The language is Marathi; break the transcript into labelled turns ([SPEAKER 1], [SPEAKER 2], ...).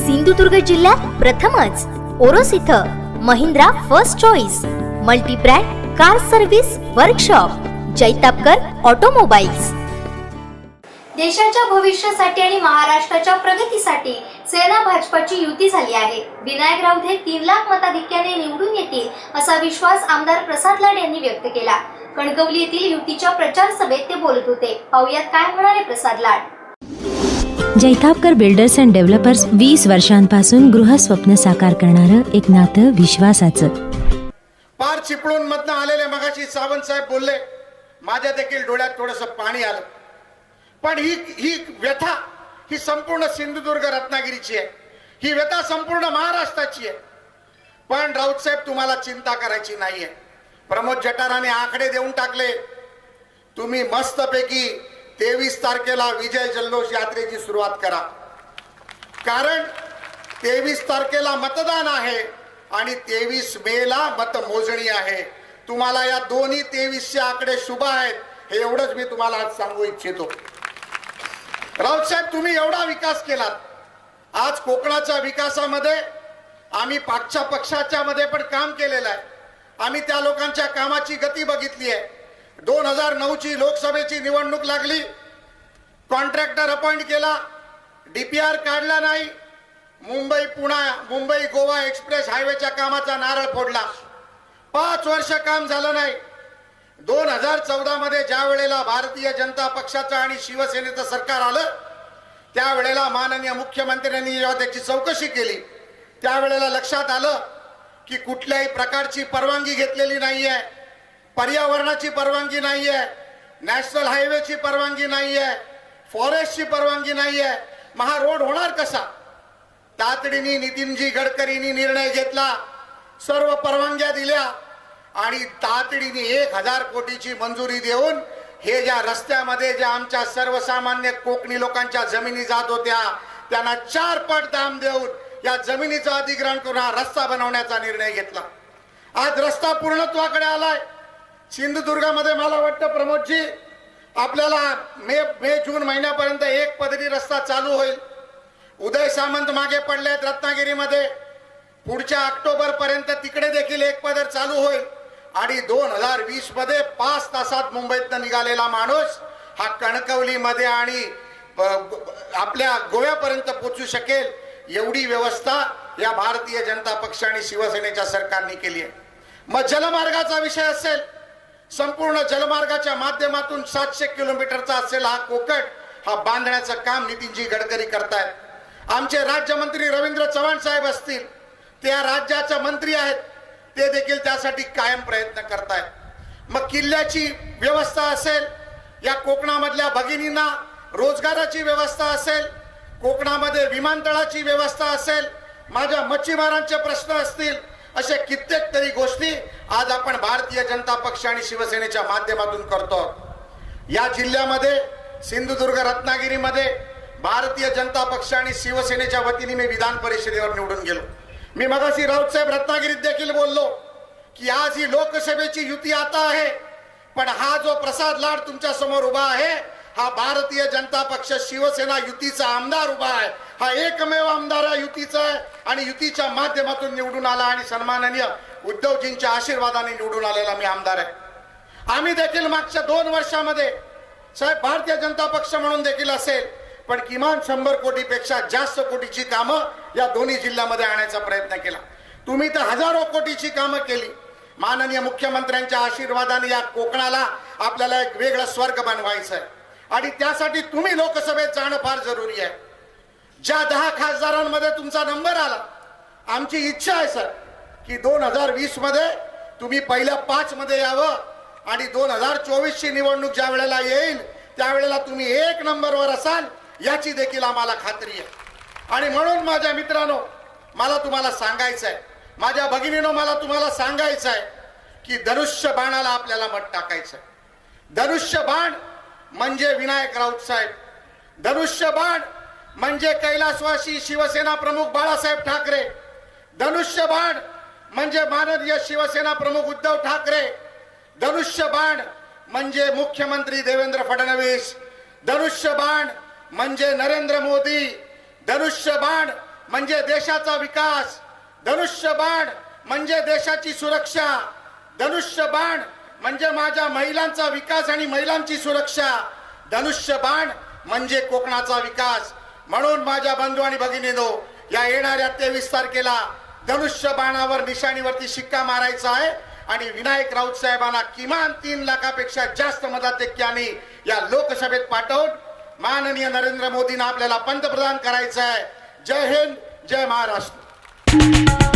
[SPEAKER 1] सिंधुदुर्ग जिल्ह्यात प्रथमच ओरोस इथं Mahindra first choice multibrand car service workshop Jaitapkar automobiles.
[SPEAKER 2] देशाच्या भविष्यासाठी आणि महाराष्ट्राच्या प्रगतीसाठी सेना भाजपाची युती झाली आहे. विनायक राऊत हे तीन लाख मताधिक्याने निवडून येतील असा विश्वास आमदार प्रसाद लाड यांनी व्यक्त केला. कणकवली येथील युतीच्या प्रचार सभेत ते बोलत होते. पाहुयात काय म्हणाले Prasad Lad.
[SPEAKER 3] Jaitapkar builders and developers वीस वर्षांपासून गृहस्वप्न साकार करणारं एक नातं विश्वासाचं.
[SPEAKER 4] पार चिपळून मधनं आलेले मगाशी सावंत साहेब बोलले माझ्या देखील डोळ्यात थोडस पाणी आलं. पण ही ही व्यथा ही संपूर्ण सिंधुदुर्ग रत्नागिरीची आहे. ही व्यथा संपूर्ण महाराष्ट्राची आहे. पण राऊत साहेब तुम्हाला चिंता करायची नाहीये. प्रमोद जटाराने आकडे देऊन टाकले. तुम्ही मस्तपैकी तेवीस तारखेला विजय जल्लोष यात्रेची सुरुवात करा. कारण तेवीस तारखेला मतदान आहे आणि तेवीस मे ला मतमोजणी आहे. तुम्हाला या दोन्ही तेवीसचे आकडे शुभ आहेत हे एवढंच मी तुम्हाला आज सांगू इच्छितो. राऊतसाहेब तुम्ही एवढा विकास केलात. आज कोकणाच्या विकासामध्ये आम्ही पाठच्या पक्षाच्या मध्ये पण काम केलेलं आहे. आम्ही त्या लोकांच्या कामाची गती बघितली आहे. दोन हजार नऊची लोकसभेची निवडणूक लागली. कॉन्ट्रॅक्टर अपॉइंट केला. डीपीआर काढला नाही. मुंबई पुणा मुंबई गोवा एक्सप्रेस हायवेच्या कामाचा नारळ फोडला. पाच वर्ष काम झालं नाही. दोन हजार चौदा मध्ये ज्या वेळेला भारतीय जनता पक्षाचं आणि शिवसेनेचं सरकार आलं त्यावेळेला माननीय मुख्यमंत्र्यांनी जेव्हा त्याची चौकशी केली त्यावेळेला लक्षात आलं की कुठल्याही प्रकारची परवानगी घेतलेली नाहीये पर्यावरणाची परवानगी नाहीये नॅशनल हायवेची परवानगी नाहीये फॉरेस्टची परवानगी नाहीये. आहे महा रोड होणार कसा? तातडीने नितीनजी गडकरींनी निर्णय घेतला. सर्व परवानग्या दिल्या आणि तातडीने एक हजार कोटीची मंजुरी देऊन हे ज्या रस्त्यामध्ये ज्या आमच्या सर्वसामान्य कोकणी लोकांच्या जमिनी जात होत्या त्यांना चार पट दाम देऊन या जमिनीचं अधिग्रहण करून हा रस्ता बनवण्याचा निर्णय घेतला. आज रस्ता पूर्णत्वाकडे आलाय. सिंधुदुर्गामध्ये मला वाटतं प्रमोदजी आपल्याला मे मे जून महिन्यापर्यंत एक पदरी रस्ता चालू होईल. उदय सामंत मागे पडले आहेत रत्नागिरीमध्ये. पुढच्या ऑक्टोबर पर्यंत तिकडे देखील एक पदर चालू होईल. आणि दोन हजार वीसमध्ये पाच तासात मुंबईतनं निघालेला माणूस हा कणकवलीमध्ये आणि आपल्या गोव्यापर्यंत पोचू शकेल एवढी व्यवस्था या भारतीय जनता पक्ष आणि शिवसेनेच्या सरकारने केली आहे. मग जलमार्गाचा विषय असेल. संपूर्ण जलमार्गाच्या माध्यमातून सातशे किलोमीटरचा असेल हा कोकण हा बांधण्याचं काम नितीनजी गडकरी करतायत. आमचे राज्यमंत्री रवींद्र चव्हाण साहेब असतील त्या राज्याच्या मंत्री आहेत ते देखील त्यासाठी कायम प्रयत्न करतायत. मग किल्ल्याची व्यवस्था असेल या कोकणामधल्या भगिनींना रोजगाराची व्यवस्था असेल कोकणामध्ये विमानतळाची व्यवस्था असेल माझ्या मच्छीमारांचे प्रश्न असतील अशा कित्येक तरी गोष्टी आज आपण भारतीय जनता पक्ष आणि शिवसेनेच्या माध्यमातून करतो या जिल्ह्यामध्ये सिंधुदुर्ग रत्नागिरीमध्ये भारतीय जनता पक्ष आणि शिवसेनेच्या वतीने मी विधान परिषदेवर निवडून गेलो. मी मगाशी राऊत साहेब रत्नागिरीत देखील बोललो की आज ही लोकसभेची युती आता आहे पण हा जो प्रसाद लाड तुमच्यासमोर उभा आहे हा भारतीय जनता पक्ष शिवसेना युतीचा आमदार उभा आहे. हा एकमेव आमदार युतीचा आहे आणि युतीच्या माध्यमातून निवडून आला आणि सन्माननीय उद्धवजींच्या आशीर्वादाने निवडून आलेला मी आमदार आहे. आम्ही देखील मागच्या दोन वर्षामध्ये साहेब भारतीय जनता पक्ष म्हणून देखील असेल पण किमान शंभर कोटीपेक्षा जास्त कोटीची कामं या दोन्ही जिल्ह्यामध्ये आणायचा प्रयत्न केला. तुम्ही तर हजारो कोटीची कामं केली. माननीय मुख्यमंत्र्यांच्या आशीर्वादाने या कोकणाला आपल्याला एक वेगळं स्वर्ग बनवायचं आहे. आणि त्यासाठी तुम्ही लोकसभेत जाणं फार जरुरी आहे. ज्या दहा खासदारांमध्ये तुमचा नंबर आला आमची इच्छा आहे सर. की दोन हजार वीसमध्ये तुम्ही पहिल्या पाच मध्ये यावं आणि दोन हजार चोवीस ची निवडणूक ज्या वेळेला येईल त्यावेळेला तुम्ही एक नंबरवर असाल याची देखील आम्हाला खात्री आहे. आणि म्हणून माझ्या मित्रांनो मला तुम्हाला सांगायचं आहे माझ्या भगिनीनो मला तुम्हाला सांगायचं आहे की धनुष्य बाणाला आपल्याला मत टाकायचं आहे धनुष्य बाण म्हणजे विनायक राऊत साहेब. धनुष्य बाण म्हणजे कैलासवासी शिवसेना प्रमुख बाळासाहेब ठाकरे. धनुष्य बाण म्हणजे माननीय शिवसेना प्रमुख उद्धव ठाकरे धनुष्य बाण म्हणजे मुख्यमंत्री देवेंद्र फडणवीस धनुष्य बाण म्हणजे नरेंद्र मोदी धनुष्य बाण म्हणजे देशाचा विकास धनुष्य बाण म्हणजे देशाची सुरक्षा धनुष्य बाण म्हणजे माझ्या महिलांचा विकास आणि महिलांची सुरक्षा धनुष्य बाण म्हणजे कोकणाचा विकास. म्हणून माझ्या बंधू आणि भगिनीनो या येणाऱ्या तेवीस तारखेला धनुष्य बाणावर निशाणीवरती शिक्का मारायचा आहे. आणि विनायक राऊत साहेबांना किमान तीन लाखापेक्षा जास्त मताधिक्याने या लोकसभेत पाठवून माननीय नरेंद्र मोदींना आपल्याला पंतप्रधान करायचं आहे. जय हिंद जय महाराष्ट्र.